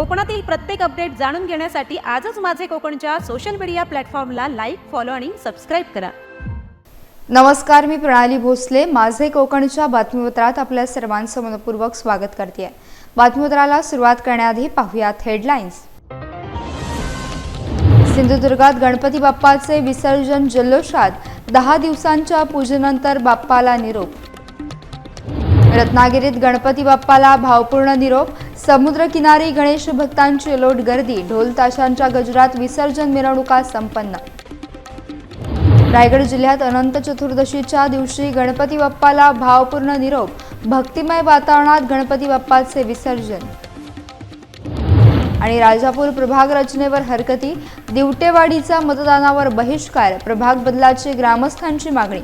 कोकणातील प्रत्येक अपडेट जाणून घेण्यासाठी आजच माझे कोकणच्या सोशल मीडिया प्लॅटफॉर्मला लाईक फॉलो आणि सबस्क्राईब करा. नमस्कार मी प्रणाली भोसले. माझे कोकणच्या बातमीपत्रात आपल्या सर्वांचं मनपूर्वक स्वागत करते बातमीपत्राला सुरुवात करण्याआधी पाहूयात हेडलाईन्स सिंधुदुर्गात गणपती बाप्पाचे विसर्जन जल्लोषात. दहा दिवसांच्या पूजेनंतर बाप्पाला निरोप. रत्नागिरीत गणपती बाप्पाला भावपूर्ण निरोप. समुद्रकिनारी गणेश भक्तांची लोट गर्दी. ढोल ताशांच्या गजरात विसर्जन मिरवणुका संपन्न. रायगड जिल्ह्यात अनंत चतुर्दशीच्या दिवशी गणपती बाप्पाला भावपूर्ण निरोप. भक्तिमय वातावरणात गणपती बाप्पाचे विसर्जन. आणि राजापूर प्रभाग रचनेवर हरकती. दिवटेवाडीचा मतदानावर बहिष्कार. प्रभाग बदलाची ग्रामस्थांची मागणी.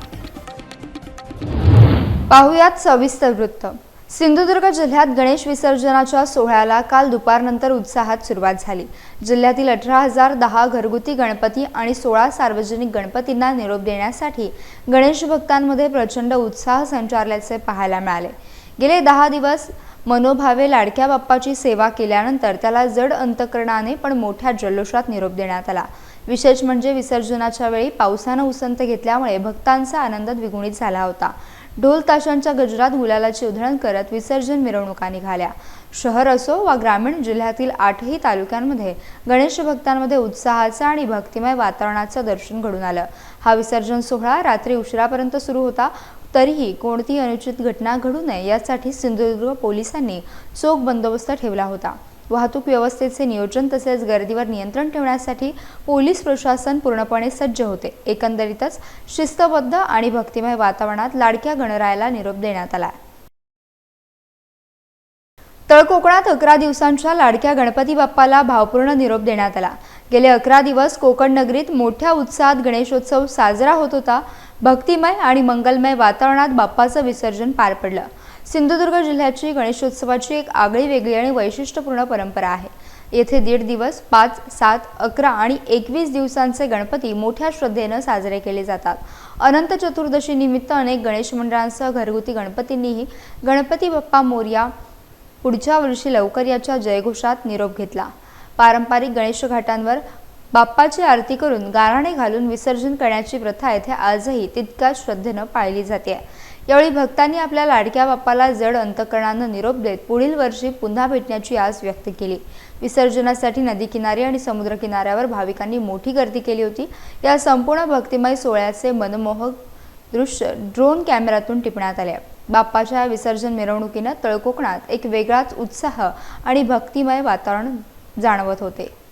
पाहुयात सविस्तर वृत्त. सिंधुदुर्ग जिल्ह्यात गणेश विसर्जनाच्या सोहळ्याला काल दुपारनंतर उत्साहात सुरुवात झाली. जिल्ह्यातील अठरा हजार दहा घरगुती गणपती आणि सोळा सार्वजनिक गणपतींना निरोप देण्यासाठी गणेश भक्तांमध्ये प्रचंड उत्साह संचारल्याचे पाहायला मिळाले. गेले दहा दिवस मनोभावे लाडक्या बाप्पाची सेवा केल्यानंतर त्याला जड अंतकरणाने पण मोठ्या जल्लोषात निरोप देण्यात आला. विशेष म्हणजे विसर्जनाच्या वेळी पावसानं उसंत घेतल्यामुळे भक्तांचा आनंद द्विगुणित झाला होता. ढोल ताशांच्या गजरात गुलालाची उधळण करत विसर्जन मिरवणुका निघाल्या. शहर असो वा ग्रामीण जिल्ह्यातील आठही तालुक्यांमध्ये गणेश भक्तांमध्ये उत्साहाचं आणि भक्तिमय वातावरणाचं दर्शन घडून आलं. हा विसर्जन सोहळा रात्री उशिरापर्यंत सुरू होता. तरीही कोणतीही अनुचित घटना घडू नये यासाठी सिंधुदुर्ग पोलिसांनी चोख बंदोबस्त ठेवला होता. वाहतूक व्यवस्थेचे नियोजन तसेच गर्दीवर नियंत्रण ठेवण्यासाठी पोलीस प्रशासन पूर्णपणे सज्ज होते. एकंदरीतच शिस्तबद्ध आणि भक्तिमय वातावरणात लाडक्या गणरायाला निरोप देण्यात आला. तळकोकणात अकरा दिवसांच्या लाडक्या गणपती बाप्पाला भावपूर्ण निरोप देण्यात आला. गेले अकरा दिवस कोकण नगरीत मोठ्या उत्साहात गणेशोत्सव साजरा होत होता. भक्तिमय आणि मंगलमय वातावरणात बाप्पाचं विसर्जन पार पडलं. सिंधुदुर्ग जिल्ह्याची गणेशोत्सवाची एक आगळी वेगळी आणि वैशिष्ट्यपूर्ण परंपरा आहे. येथे दीड दिवस पाच सात अकरा आणि एकवीस दिवसांचे गणपती मोठ्या श्रद्धेनं साजरे केले जातात. अनंत चतुर्दशी निमित्त अनेक गणेश मंडळांसह घरगुती गणपतींनीही गणपती बाप्पा मोर्या पुढच्या वर्षी लवकर याच्या जयघोषात निरोप घेतला. पारंपरिक गणेश घाटांवर बाप्पाची आरती करून गाराणे घालून विसर्जन करण्याची प्रथा येथे आजही तितक्याच श्रद्धेनं पाळली जाते. यावेळी भक्तांनी आपल्या लाडक्या बाप्पाला जड अंतकरणानं निरोप देत पुढील वर्षी पुन्हा भेटण्याची आस व्यक्त केली. विसर्जनासाठी नदीकिनारी आणि समुद्रकिनाऱ्यावर भाविकांनी मोठी गर्दी केली होती. या संपूर्ण भक्तिमय सोहळ्याचे मनमोहक दृश्य ड्रोन कॅमेऱ्यातून टिपण्यात आले. बाप्पाच्या विसर्जन मिरवणुकीनं तळकोकणात एक वेगळाच उत्साह आणि भक्तिमय वातावरण जाणवत होते.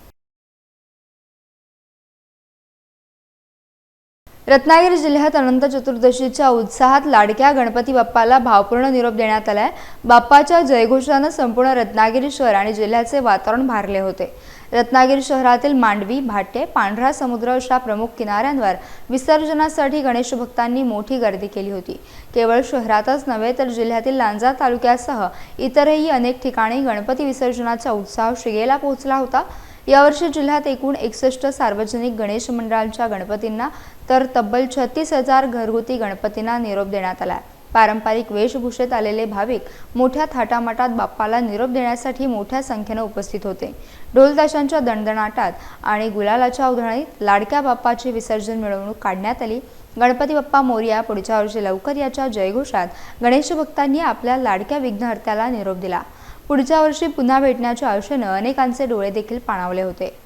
रत्नागिरी जिल्ह्यात अनंत चतुर्दशीच्या उत्साहात लाडक्या गणपती बाप्पाला भावपूर्ण निरोप देण्यात आलाय. बाप्पाच्या जयघोषानं संपूर्ण रत्नागिरी शहर आणि जिल्ह्याचे वातावरण भारले होते. रत्नागिरी शहरातील मांडवी भाटे पांढरा समुद्र अशा प्रमुख किनाऱ्यांवर विसर्जनासाठी गणेश भक्तांनी मोठी गर्दी केली होती. केवळ शहरातच नव्हे तर जिल्ह्यातील लांजा तालुक्यासह इतरही अनेक ठिकाणी गणपती विसर्जनाचा उत्साह शिगेला पोहोचला होता. यावर्षी जिल्ह्यात एकूण एकसष्ट सार्वजनिक गणेश मंडळांच्या गणपतींना तर तब्बल छत्तीस हजार घरगुती गणपतींना निरोप देण्यात आला पारंपरिक वेशभूषेत आलेले भाविक मोठ्या थाटामाटात बाप्पाला निरोप देण्यासाठी मोठ्या संख्येनं उपस्थित होते. ढोलताशांच्या दणदणाटात आणि गुलालाच्या उधळणीत लाडक्या बाप्पाची विसर्जन मिरवणूक काढण्यात आली. गणपती बाप्पा मोर्या पुढच्या वर्षी लवकर याच्या जयघोषात गणेश भक्तांनी आपल्या लाडक्या विघ्नहर्त्याला निरोप दिला. पुढच्या वर्षी पुन्हा भेटण्याच्या आशेनं अनेकांचे डोळे देखील पाणावले होते.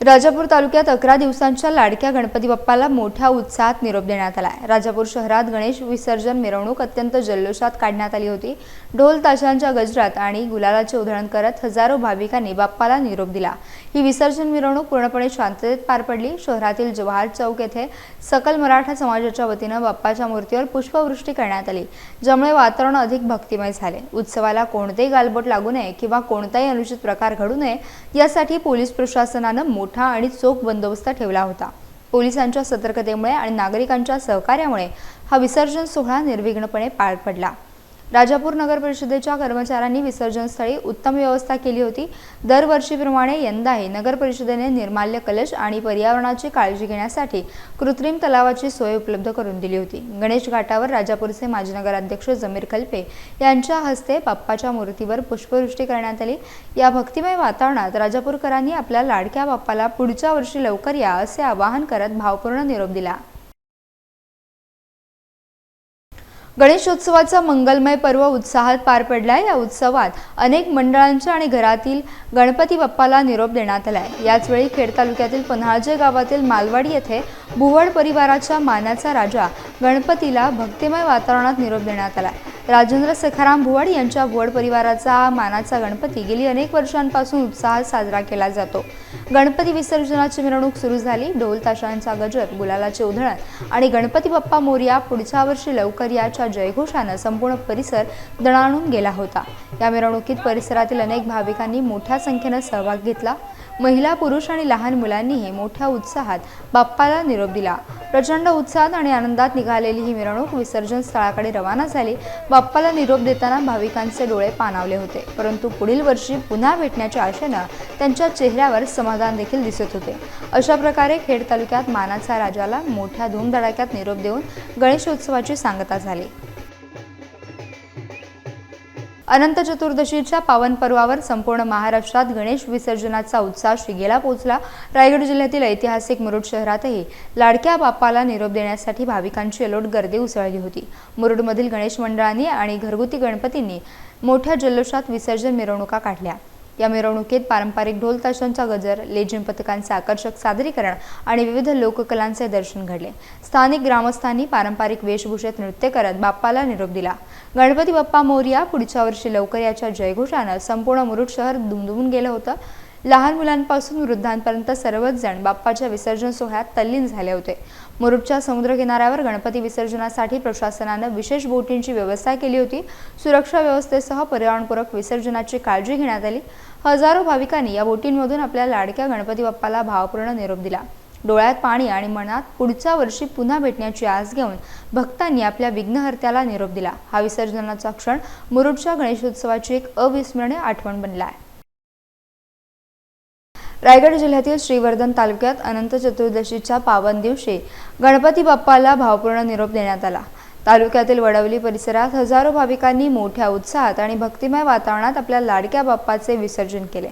राजापूर तालुक्यात अकरा दिवसांच्या लाडक्या गणपती बाप्पाला मोठ्या उत्साहात निरोप देण्यात आला आहे राजापूर शहरात गणेश विसर्जन मिरवणूक अत्यंत जल्लोषात काढण्यात आली होती. ढोल ताशांच्या गजरात आणि गुलालाचे उधळण करत हजारो भाविकांनी बाप्पाला निरोप दिला. ही विसर्जन मिरवणूक पूर्णपणे शांततेत पार पडली. शहरातील जवाहर चौक येथे सकल मराठा समाजाच्या वतीनं बाप्पाच्या मूर्तीवर पुष्पवृष्टी करण्यात आली ज्यामुळे वातावरण अधिक भक्तिमय झाले. उत्सवाला कोणतेही गालबोट लागू नये किंवा कोणताही अनुचित प्रकार घडू नये यासाठी पोलीस प्रशासनानं मोठा आणि चोख बंदोबस्त ठेवला होता. पोलिसांच्या सतर्कतेमुळे आणि नागरिकांच्या सहकार्यामुळे हा विसर्जन सोहळा निर्विघ्नपणे पार पडला. राजापूर नगर परिषदेच्या कर्मचाऱ्यांनी विसर्जनस्थळी उत्तम व्यवस्था केली होती. दरवर्षीप्रमाणे यंदाही नगर परिषदेने निर्माल्य कलश आणि पर्यावरणाची काळजी घेण्यासाठी कृत्रिम तलावाची सोय उपलब्ध करून दिली होती. गणेश घाटावर राजापूरचे माजी नगराध्यक्ष जमीर खल्पे यांच्या हस्ते बाप्पाच्या मूर्तीवर पुष्पवृष्टी करण्यात आली. या भक्तिमय वातावरणात राजापूरकरांनी आपल्या लाडक्या बाप्पाला पुढच्या वर्षी लवकर या असे आवाहन करत भावपूर्ण निरोप दिला. गणेशोत्सवाचा मंगलमय पर्व उत्साहात पार पडलाय. या उत्सवात अनेक मंडळांच्या आणि घरातील गणपती बाप्पाला निरोप देण्यात आलाय. याचवेळी खेड तालुक्यातील पन्हाळजे गावातील मालवाडी येथे भुवड परिवाराच्या मानाचा राजा गणपतीला भक्तिमय वातावरणात निरोप देण्यात आला राजेंद्र सखाराम भुवड यांच्या भुवड परिवाराचा मानाचा गणपती गेली अनेक वर्षांपासून उत्साहात साजरा केला जातो. गणपती विसर्जनाची मिरवणूक सुरू झाली. ढोल ताशांचा गजर गुलालाचे उधळण आणि गणपती बाप्पा मोरया पुढच्या वर्षी लवकर याच्या जयघोषानं संपूर्ण परिसर दणाणून गेला होता. या मिरवणुकीत परिसरातील अनेक भाविकांनी मोठ्या संख्येनं सहभाग घेतला. महिला पुरुष आणि लहान मुलांनीही मोठ्या उत्साहात बाप्पाला निरोप दिला. प्रचंड उत्साहात आणि आनंदात निघालेली ही मिरवणूक विसर्जन स्थळाकडे रवाना झाली. बाप्पाला निरोप देताना भाविकांचे डोळे पाणावले होते परंतु पुढील वर्षी पुन्हा भेटण्याच्या आशेनं त्यांच्या चेहऱ्यावर समाधान देखील दिसत होते. अशा प्रकारे खेड तालुक्यात मानाचा राजाला मोठ्या धूमधडाक्यात निरोप देऊन गणेशोत्सवाची सांगता झाली. अनंत चतुर्दशीच्या पावन पर्वावर संपूर्ण महाराष्ट्रात गणेश विसर्जनाचा उत्साह शिगेला पोहोचला. रायगड जिल्ह्यातील ऐतिहासिक मुरुड शहरातही लाडक्या बाप्पाला निरोप देण्यासाठी भाविकांची अलोट गर्दी उसळली होती. मुरुडमधील गणेश मंडळांनी आणि घरगुती गणपतींनी मोठ्या जल्लोषात विसर्जन मिरवणुका काढल्या. या मिरवणुकीत पारंपरिक ढोल ताशांचा गजर लेझिम पथकांचे आकर्षक सादरीकरण आणि विविध लोककलांचे दर्शन घडले. स्थानिक ग्रामस्थांनी पारंपरिक वेशभूषेत नृत्य करत बाप्पाला निरोप दिला. गणपती बाप्पा मोर्या पुढच्या वर्षी लवकर याच्या जयघोषानं संपूर्ण मुरुड शहर दुमदुमून गेलं होतं. लहान मुलांपासून वृद्धांपर्यंत सर्वच जण बाप्पाच्या विसर्जन सोहळ्यात तल्लीन झाले होते. मुरुडच्या समुद्र किनाऱ्यावर गणपती विसर्जनासाठी प्रशासनानं विशेष बोटींची व्यवस्था केली होती. सुरक्षा व्यवस्थेसह पर्यावरणपूरक विसर्जनाची काळजी घेण्यात आली. हजारो भाविकांनी या बोटींमधून आपल्या लाडक्या गणपती बाप्पाला भावपूर्ण निरोप दिला. डोळ्यात पाणी आणि मनात पुढच्या वर्षी पुन्हा भेटण्याची आस घेऊन भक्तांनी आपल्या विघ्नहर्त्याला निरोप दिला. हा विसर्जनाचा क्षण मुरुडच्या गणेशोत्सवाची एक अविस्मरणीय आठवण बनला आहे. रायगड जिल्ह्यातील श्रीवर्धन तालुक्यात अनंत चतुर्दशीच्या पावन दिवशी गणपती बाप्पाला भावपूर्ण निरोप देण्यात आला. तालुक्यातील वडवली परिसरात हजारो भाविकांनी मोठ्या उत्साहात आणि भक्तिमय वातावरणात आपल्या लाडक्या बाप्पाचे विसर्जन केले.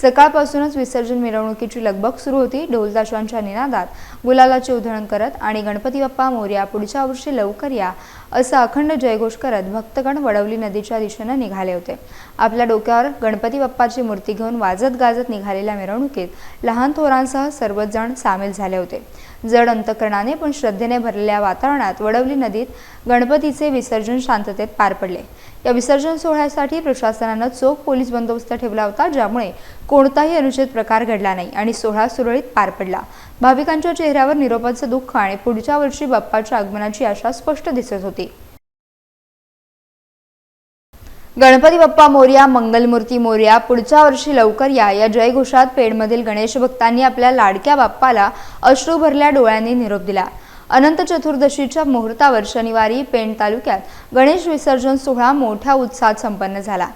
सकाळपासूनच विसर्जन मिरवणुकीची लगबग सुरू होती. ढोलताशांच्या निनादात गुलालाचे उधळण करत आणि गणपती बाप्पा मोर्या पुढच्या वर्षी लवकर या असा अखंड जयघोष करत भक्तगण वडवली नदीच्या दिशेनं निघाले होते. आपल्या डोक्यावर गणपती बाप्पाची मूर्ती घेऊन वाजत गाजत निघालेल्या मिरवणुकीत लहान थोरांसह सर्वच जण सामील झाले होते. जड अंतकरणाने पण श्रद्धेने भरलेल्या वातावरणात वडवली नदीत गणपतीचे विसर्जन शांततेत पार पडले. या विसर्जन सोहळ्यासाठी प्रशासनानं चोख पोलीस बंदोबस्त ठेवला होता ज्यामुळे कोणताही अनुचित प्रकार घडला नाही आणि सोहळा सुरळीत पार पडला. भाविकांच्या चेहऱ्यावर निरोपाचं दुःख आणि पुढच्या वर्षी बाप्पाच्या आगमनाची आशा स्पष्ट दिसत होती. गणपती बाप्पा मोर्या मंगलमूर्ती मोर्या पुढच्या वर्षी लवकर या या जयघोषात पेडमधील गणेश भक्तांनी आपल्या लाडक्या बाप्पाला अश्रू भरल्या डोळ्यांनी निरोप दिला. अनंत चतुर्दशीच्या मुहूर्तावर शनिवारी पेण तालुक्यात गणेश विसर्जन सोहळा मोठ्या उत्साहात संपन्न झाला.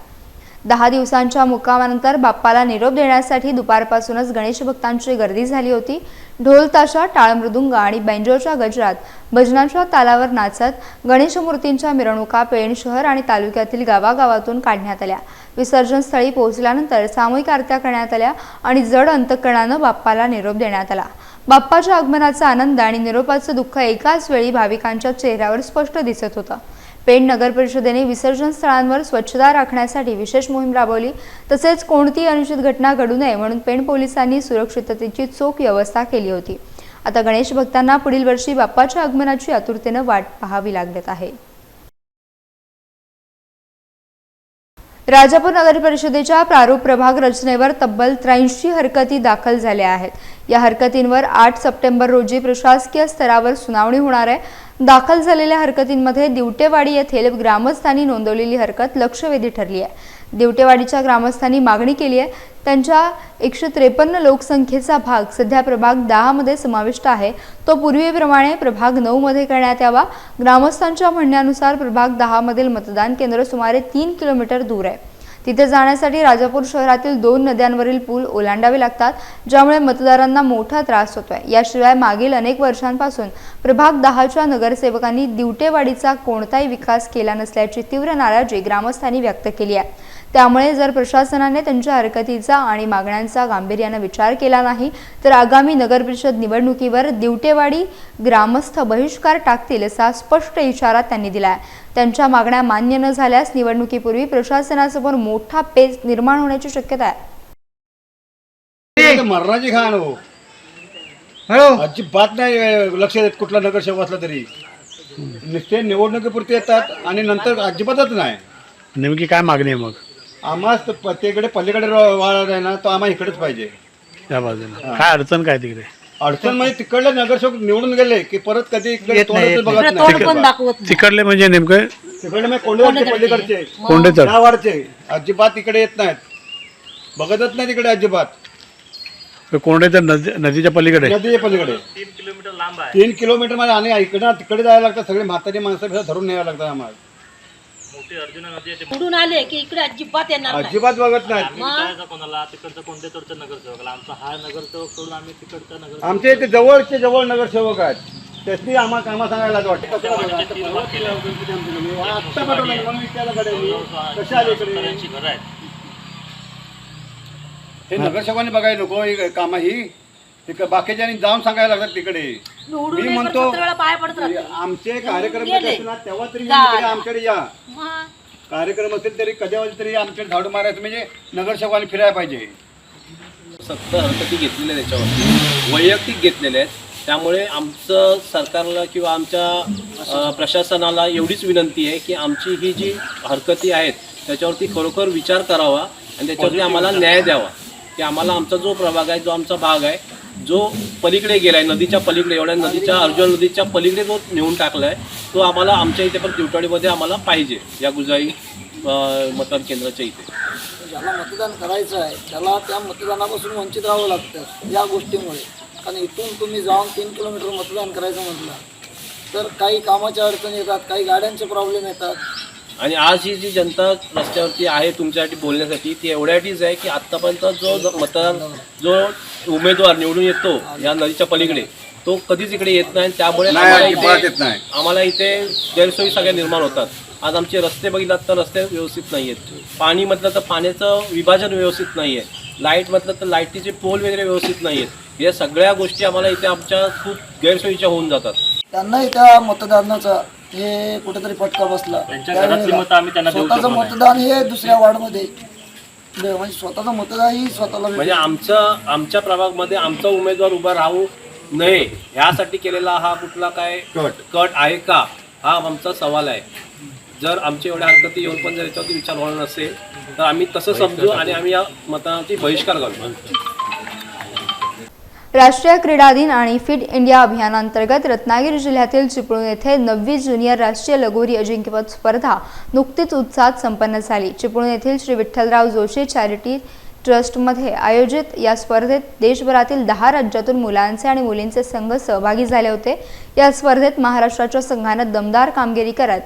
दहा दिवसांच्या मुक्कामानंतर बाप्पाला निरोप देण्यासाठी दुपारपासूनच गणेश भक्तांची गर्दी झाली होती. ढोल ताशा टाळ मृदुंग आणि बेंजोच्या गजरात भजनांच्या तालावर नाचत गणेश मूर्तींच्या मिरवणुका पेण शहर आणि तालुक्यातील गावागावातून काढण्यात आल्या. विसर्जन स्थळी पोहोचल्यानंतर सामूहिक आरत्या करण्यात आल्या आणि जड अंतकरणानं बाप्पाला निरोप देण्यात आला. बाप्पाच्या आगमनाचा आनंद आणि निरोपाचं दुःख एकाच वेळी भाविकांच्या चेहऱ्यावर स्पष्ट दिसत होतं. पेण नगर परिषदेने विसर्जन स्थळांवर स्वच्छता राखण्यासाठी विशेष मोहीम राबवली. तसेच कोणतीही अनुचित घटना घडू नये म्हणून पेण पोलिसांनी सुरक्षिततेची चोख व्यवस्था केली होती. आता गणेश भक्तांना पुढील वर्षी बाप्पाच्या आगमनाची आतुरतेनं वाट पाहावी लागत आहे. राजापूर नगर परिषदेच्या प्रारूप प्रभाग रचनेवर तब्बल त्र्याऐंशी हरकती दाखल झाल्या आहेत. या हरकतींवर आठ सप्टेंबर रोजी प्रशासकीय स्तरावर सुनावणी होणार आहे. दाखल झालेल्या हरकतींमध्ये दिवटेवाडी येथील ग्रामस्थांनी नोंदवलेली हरकत लक्षवेधी ठरली आहे. दिवटेवाडीच्या ग्रामस्थांनी मागणी केली आहे. त्यांच्या एकशे त्रेपन्न लोकसंख्येचा भाग सध्या प्रभाग दहामध्ये समाविष्ट आहे. तो पूर्वीप्रमाणे प्रभाग नऊमध्ये करण्यात यावा. ग्रामस्थांच्या म्हणण्यानुसार प्रभाग दहामधील मतदान केंद्र सुमारे तीन किलोमीटर दूर आहे. तिथे जाण्यासाठी राजापूर शहरातील दोन नद्यांवरील पूल ओलांडावे लागतात ज्यामुळे मतदारांना मोठा त्रास होतोय. याशिवाय मागील अनेक वर्षांपासून प्रभाग दहाच्या नगरसेवकांनी दिवटेवाडीचा कोणताही विकास केला नसल्याची तीव्र नाराजी ग्रामस्थांनी व्यक्त केली आहे. त्यामुळे जर प्रशासनाने त्यांच्या हरकतीचा आणि मागण्यांचा गांभीर्यानं विचार केला नाही तर आगामी नगरपरिषद निवडणुकीवर दिवटेवाडी ग्रामस्थ बहिष्कार टाकतील असा स्पष्ट इशारा त्यांनी दिला आहे त्यांच्या मागण्या मान्य न झाल्यास निवडणुकीपूर्वी प्रशासनासमोर मोठा पेच निर्माण होण्याची शक्यता आहे. मरणाची घाण हो. हॅलो! अजिबात नाही लक्ष देत कुठला नगरसेवक असला तरी. नुसते निवडणुकीपुरते येतात आणि नंतर अजिबातच नाही. नेमकी काय मागणी आहे मग? आम्हाच त- प्रत्येकडे पलीकडे रो- आहे ना तो आम्हाला इकडेच पाहिजे. त्या बाजूला. काय अडचण काय तिकडे? अडचण म्हणजे तिकडले नगरसेवक निवडून गेले की परत कधी इकडे तोंडातच बघत तोंड नाही. पण दाखवत नाही. तिकडले म्हणजे नेमकं? तिकडे मग कोंडेवाडचे पलीकडचे. कोंडेचड त्या वाढचे अजिबात इकडे येत नाहीत. बघतच नाही तिकडे अजिबात. कोंडेच्या नदी नदीच्या पलीकडे? नदीच्या पलीकडे. तीन किलोमीटर लांब आहे. तीन किलोमीटरमध्ये आणि इकडे तिकडे जायला लागतं सगळे म्हातारी माणसं धरून न्यावं लागतं आम्हाला. उडून आले की इकडे अजिबात येणार नाही. अजिबात बघत नाहीत विचारायचं कोणाला तिकडचं कोणत्या तोडचा नगरसेवक आमचा हा नगरसेवक सोडून आम्ही तिकडचा नगर आमच्या इथे जवळचे जवळ नगरसेवक आहेत. त्याची आम्हाला कामा सांगायला लाज वाटते. आत्ता पाठवलं नाही, म्हणून विचारायला पाहिजे मी. कसे आले इकडे? शेतकऱ्यांची घरं आहेत. हे नगरसेवकांनी बघायला नको. ही कामं ही. तिकडे बाकीच्यांनी जाऊन सांगायला लागतात तिकडे. निवडून मी येईपर्यंत म्हणतो सतरा वेळा पाया पडत राहते. आमचे कार्यक्रम गेले. ना, तेव्हा तरी. इकडे आमच्याकडे या. मग कार्यक्रम असेल तरी कधी तरी आमच्याकडे झाडू मारायचं म्हणजे नगरसेवकांनी फिरायला पाहिजे. सत्तर हरकती घेतलेल्या आहेत त्याच्यावरती वैयक्तिक घेतलेल्या आहेत. त्यामुळे आमचं सरकारला किंवा आमच्या अ, प्रशासनाला एवढीच विनंती आहे की आमची ही जी हरकती आहेत त्याच्यावरती खरोखर विचार करावा आणि त्याच्यावरती आम्हाला न्याय द्यावा. की आम्हाला आमचा जो प्रभाग आहे जो आमचा भाग आहे जो पलीकडे गेला आहे नदीच्या पलीकडे एवढ्या नदीच्या अर्जुन नदीच्या पलीकडे जो नेऊन टाकला आहे तो आम्हाला आमच्या इथे पण दिवटाडीमध्ये आम्हाला पाहिजे या गुजाई मतदान केंद्राच्या इथे. ज्याला मतदान करायचं आहे त्याला त्या मतदानापासून वंचित राहावं लागतं या गोष्टीमुळे. कारण इथून तुम्ही जाऊन तीन किलोमीटर मतदान करायचं म्हटलं तर काही कामाच्या अडचणी येतात काही गाड्यांचे प्रॉब्लेम येतात आणि आज ही जी जनता रस्त्यावरती आहे तुमच्यासाठी बोलण्यासाठी ती एवढ्यासाठीच आहे की आत्तापर्यंत जो जो मतदान जो उमेदवार निवडून येतो या नदीच्या पलीकडे तो कधीच इकडे येत नाही त्यामुळे आम्हाला इथे इथे गैरसोयी सगळ्या निर्माण होतात. आज आमचे रस्ते बघितलात तर रस्ते व्यवस्थित नाही आहेत. पाणी म्हटलं तर पाण्याचं विभाजन व्यवस्थित नाही आहे. लाइट म्हटलं तर लाईटीचे पोल वगैरे व्यवस्थित नाही आहेत. या सगळ्या गोष्टी आम्हाला इथे आमच्या खूप गैरसोयीच्या होऊन जातात. त्यांनाही त्या मतदानाचा हे कुठेतरी फटका बसला. त्यांच्या घरातली मतं आम्ही त्यांना देऊ स्वतःचं नाही. मतदान हे दुसऱ्या वार्डमध्ये. म्हणजे स्वतःचं मतदान ही स्वतःला म्हणजे आमचं आमच्या प्रभागमध्ये आमचा उमेदवार उभा राहू नये ह्यासाठी केलेला हा कुठला काय कट. कट आहे का? हा आमचा सवाल आहे. जर आमच्या एवढ्या हरकती येऊन पण जर याच्यावरती विचार होणार नसेल तर आम्ही तसं समजू आणि आम्ही या मतदानाची बहिष्कार घालू. राष्ट्रीय क्रीडा दिन आणि फिट इंडिया अभियानांतर्गत रत्नागिरी जिल्ह्यातील चिपळूण येथे नववी ज्युनियर राष्ट्रीय लगोरी अजिंक्यपद स्पर्धा नुकतीच उत्साहात संपन्न झाली. चिपळूण येथील श्री विठ्ठलराव जोशी चॅरिटी ट्रस्टमध्ये आयोजित या स्पर्धेत देशभरातील दहा राज्यातून मुलांचे आणि मुलींचे संघ सहभागी झाले होते. या स्पर्धेत महाराष्ट्राच्या संघानं दमदार कामगिरी करत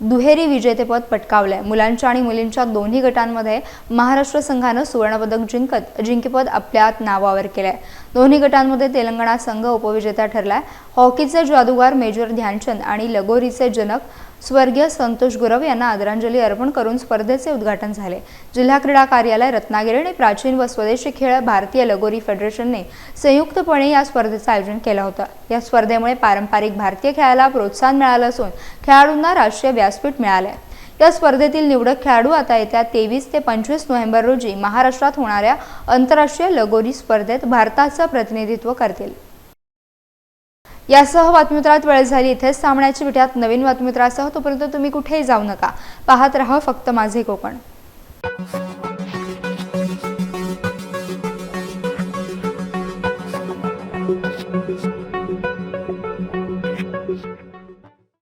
दुहेरी विजेतेपद पटकावलंय. मुलांच्या आणि मुलींच्या दोन्ही गटांमध्ये महाराष्ट्र संघानं सुवर्णपदक जिंकत जिंकेपद आपल्यात नावावर केलंय. दोन्ही गटांमध्ये तेलंगणा संघ उपविजेता ठरलाय. हॉकीचे जादूगार मेजर ध्यानचंद आणि लगोरीचे जनक स्वर्गीय संतोष गुरव यांना आदरांजली अर्पण करून स्पर्धेचे उद्घाटन झाले. जिल्हा क्रीडा कार्यालय रत्नागिरी आणि प्राचीन व स्वदेशी खेळ भारतीय लगोरी फेडरेशनने संयुक्तपणे या स्पर्धेचं आयोजन केलं होतं. या स्पर्धेमुळे पारंपरिक भारतीय खेळाला प्रोत्साहन मिळालं असून खेळाडूंना राष्ट्रीय व्यासपीठ मिळालंय. या स्पर्धेतील निवडक खेळाडू आता येत्या तेवीस ते पंचवीस नोव्हेंबर रोजी महाराष्ट्रात होणाऱ्या आंतरराष्ट्रीय लगोरी स्पर्धेत भारताचं प्रतिनिधित्व करतील. यासह बातमीपत्रात वेळ झाली. इथेच सामन्याची विठ्यात नवीन बातमीपत्रासह तोपर्यंत तुम्ही कुठेही जाऊ नका. पाहत राहा फक्त माझे कोकण.